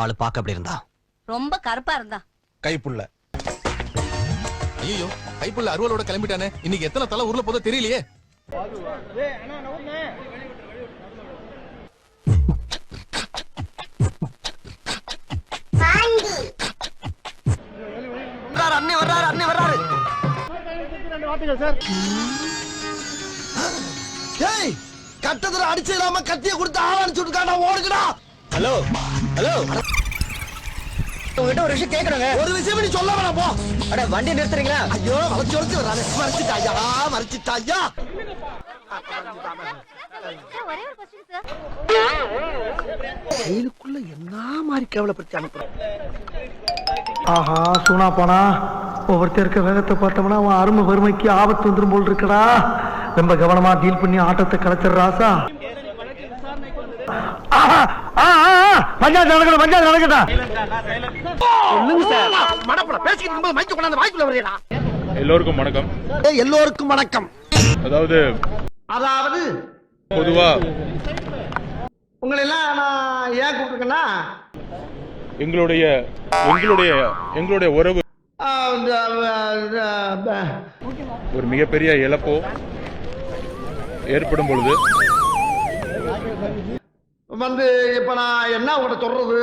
ஆளு பார்க்க அப்படி இருந்தா? ரொம்ப கருப்பா இருந்தா. கைப்புள்ள. ஐயோ கைப்புள்ள அருவலோட கிளம்பிட்டானே. இன்னைக்கு எத்தனை தலை ஊர்ல போதோ தெரியலையே. அண்ணே வர்றாரு அண்ணே வர்றாரு. ஏய் கட்டத்துல அடிச்சு இல்லாம கத்திய கொடுத்து ஆள் அடிச்சு விட்டுக்காண்டா ஓடுங்கடா. Hello hello. உங்ககிட்ட ஒரு விஷயம் கேக்குறேங்க ஒரு விஷயம் நீ சொல்ல வேணாம் போ. அட வண்டி நிறுத்துறீங்களா? ஐயோ வளைச்சு வளைச்சு வர்றாரு மறைச்சிட்டாயா? மறைச்சிட்டாயா? ஜெயிலுக்குள்ள என்ன மாதிரி கேவலப்படுத்தி அனுப்புறேன் ஆஹா சூனா போனா ஒவ்வொருத்தர் இருக்க வேகத்தை பார்த்தோம்னா அவன் அருமை வறுமைக்கு ஆபத்து வந்துரும் போல் இருக்கடா. ரொம்ப கவனமா டீல் பண்ணி ஆட்டத்தை கலைச்சிடுற ராசா. ஆஹா, பஞ்சாயத்து நடக்கணும் பஞ்சாயத்து நடக்கட்டும். பேசிக்கிட்டு இருக்கும்போது மைக்கு கொண்டாந்து வாய்க்குள்ள வரையடா எல்லோருக்கும் வணக்கம். எல்லோருக்கும் வணக்கம். அதாவது அதாவது பொதுவா உங்களை எல்லாம் நான் ஏன் கூப்பிட்டுருக்கேன்னா எங்களுடைய எங்களுடைய எங்களுடைய உறவு ஒரு மிகப்பெரிய இழப்போ ஏற்படும் பொழுது வந்து இப்ப நான் என்ன உங்கள்கிட்ட சொல்றது?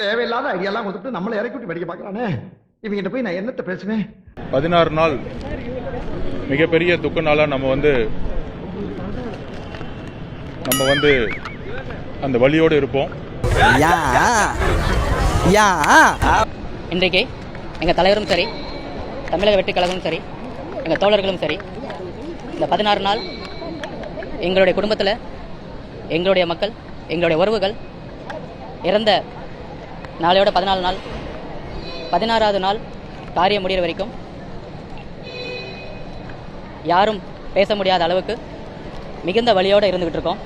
தேவையில்லாத ஐடியாலாம் கொடுத்துட்டு நம்மளை இறக்கி விட்டு படிக்க பார்க்கறானே. இவங்கிட்ட போய் நான் என்னத்த பேசுவேன்? பதினாறு நாள் மிகப்பெரிய துக்க நாளா நம்ம வந்து நம்ம வந்து அந்த வழியோடு இருப்போம். யா யா. இன்றைக்கு எங்கள் தலைவரும் சரி தமிழக வெற்றி கழகமும் சரி எங்கள் தோழர்களும் சரி இந்த பதினாறு நாள் எங்களுடைய குடும்பத்தில் எங்களுடைய மக்கள் எங்களுடைய உறவுகள் இறந்த நாளையோட பதினாலு நாள் பதினாறாவது நாள் காரியம் முடிகிற வரைக்கும் யாரும் பேச முடியாத அளவுக்கு மிகுந்த வழியோடு இருந்துகிட்டு இருக்கோம்.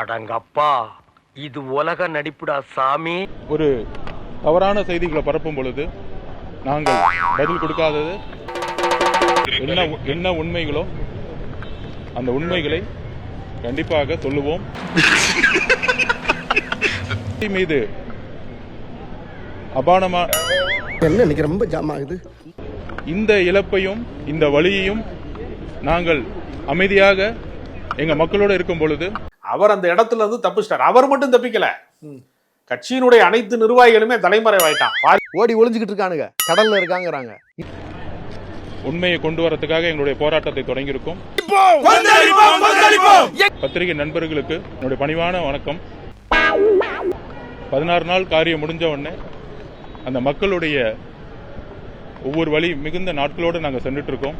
அடங்கப்பா இது உலக நடிப்புடா சாமி. ஒரு தவறான செய்திகளை பரப்பும் பொழுது நாங்கள் பதில் கொடுக்காதது. என்ன என்ன உண்மைகளோ அந்த உண்மைகளை கண்டிப்பாக சொல்லுவோம் மீது அபானமா என்ன இன்னைக்கு ரொம்ப ஜாம் ஆகுது? இந்த இழப்பையும் இந்த வழியையும் நாங்கள் அமைதியாக எங்க மக்களோடு இருக்கும் பொழுது அவர் அந்த இடத்துல இருந்து தப்பிச்சிட்டார். அவர் மட்டும் தப்பிக்கல. கட்சியினுடைய அனைத்து நிர்வாகிகளுமே தலைமறைவாயிட்டான். ஓடி ஒளிஞ்சுக்கிட்டு இருக்கானுங்க. கடல்ல இருக்காங்கறாங்க. உண்மையை கொண்டு வரதுக்காக எங்களுடைய போராட்டத்தை தொடங்கியிருக்கோம். பத்திரிகை நண்பர்களுக்கு என்னுடைய பணிவான வணக்கம். பதினாறு நாள் காரியம் முடிஞ்ச உடனே அந்த மக்களுடைய ஒவ்வொரு வழி மிகுந்த நாட்களோடு நாங்கள் சென்றுட்டு இருக்கோம்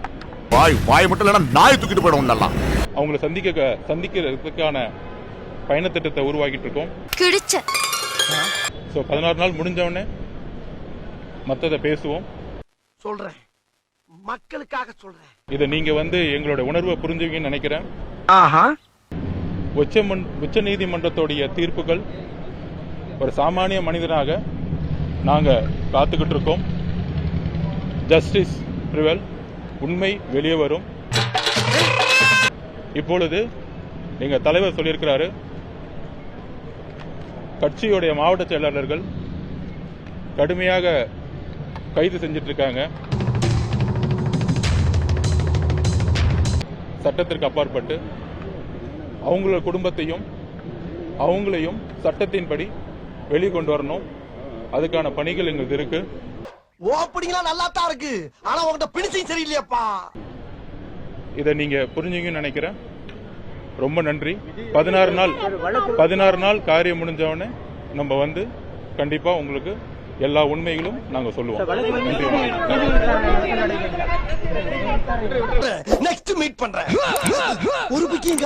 வாய் வாய் மட்டும் இல்லைன்னா நாய் தூக்கிட்டு போயிடும் நல்லா அவங்கள சந்திக்க சந்திக்கிறதுக்கான பயணத்திட்டத்தை உருவாக்கிட்டு இருக்கோம் கிழிச்ச. ஸோ பதினாறு நாள் முடிஞ்ச உடனே மற்றதை பேசுவோம். சொல்றேன். மக்களுக்காக சொல்றேன். இதை நீங்க வந்து எங்களோட உணர்வை புரிஞ்சுவீங்கன்னு நினைக்கிறேன். ஆஹா. உச்ச உச்ச நீதிமன்றத்துடைய தீர்ப்புகள் ஒரு சாமானிய மனிதனாக நாங்கள் காத்துக்கிட்டு இருக்கோம் ஜஸ்டிஸ் ப்ரிவல் உண்மை வெளியே வரும். இப்பொழுது எங்கள் தலைவர் சொல்லியிருக்கிறாரு கட்சியுடைய மாவட்ட செயலாளர்கள் கடுமையாக கைது செஞ்சிட்டு இருக்காங்க சட்டத்திற்கு அப்பாற்பட்டு அவங்களோட குடும்பத்தையும் அவங்களையும் சட்டத்தின்படி வெளியே கொண்டு வரணும். அதுக்கான பணிகள் எங்களுக்கு இருக்கு. ஓப்பனிங்லாம் நல்லா தான் இருக்கு. ஆனா உங்ககிட்ட பிடிச்சும் சரியில்லையாப்பா. இதை நீங்க புரிஞ்சுங்கன்னு நினைக்கிறேன். ரொம்ப நன்றி. பதினாறு நாள் பதினாறு நாள் காரியம் முடிஞ்சவொடனே நம்ம வந்து கண்டிப்பா உங்களுக்கு எல்லா உண்மைகளும் நாங்க சொல்லுவோம். நெக்ஸ்ட் மீட் பண்றேன். ஒரு பிக்கிங்